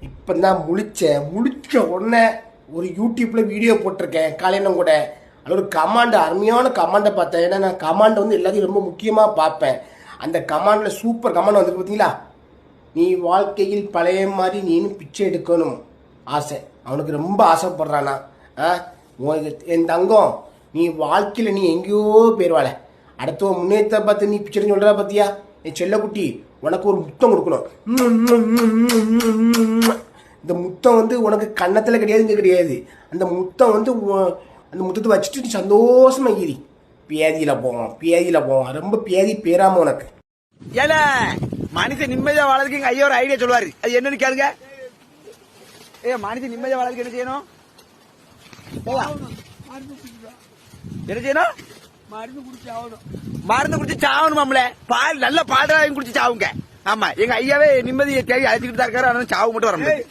இப்போ தான் முழித்தேன் முழிச்ச உடனே ஒரு யூடியூப்பில் வீடியோ போட்டிருக்கேன். காலையில கூட. அது ஒரு கமாண்டு அருமையான கமாண்டை பார்த்தேன். ஏன்னா நான் கமாண்டை வந்து எல்லாத்தையும் ரொம்ப முக்கியமாக பார்ப்பேன். அந்த கமாண்டில் சூப்பர் கமாண்ட் வந்து பார்த்தீங்களா? நீ வாழ்க்கையில் பழைய மாதிரி நீனும் பிச்சை எடுக்கணும். ஆசை. அவனுக்கு ரொம்ப ஆசைப்படுறானா? ஆ? உனக்கு என் தங்கம் நீ வாழ்க்கையில் நீ எங்கேயோ போயிடுவாள அடுத்த முன்னேற்ற பார்த்து நீ பிச்சைன்னு சொல்கிறா பார்த்தியா என் செல்லக்குட்டி உனக்கு ஒரு முத்தம் கொடுக்கணும். இந்த முத்தம் வந்து உனக்கு கன்னத்தில் கிடையாது இங்கே கிடையாது. அந்த முத்தம் வந்து அந்த முத்தத்தை வச்சுட்டு நீ சந்தோஷமா இரி. பேதியில் போவோம் பேதியில் போவோம் ரொம்ப பேதி பேராம உனக்கு. ஏல மனுஷன் நிம்மதியாக வாழறதுக்கு எங்க ஐயா ஒரு ஐடியா சொல்லுவார். அது என்னன்னு கேளுங்க. ஏ மனுஷன் நிம்மதியாக வாழறதுக்கு என்ன செய்யணும்? என்ன செய்யணும்? மருந்து குடிச்சு ஆகணும். மருந்து குடிச்சு சாவணுமாம்ல பால் நல்ல பால் குடிச்சு சாவுங்க. ஆமா எங்க ஐயாவே நிம்மதியை தேடி அழைச்சிக்கிட்டு தான் இருக்காரு. ஆனா சாவு மட்டும் வர முடியாது.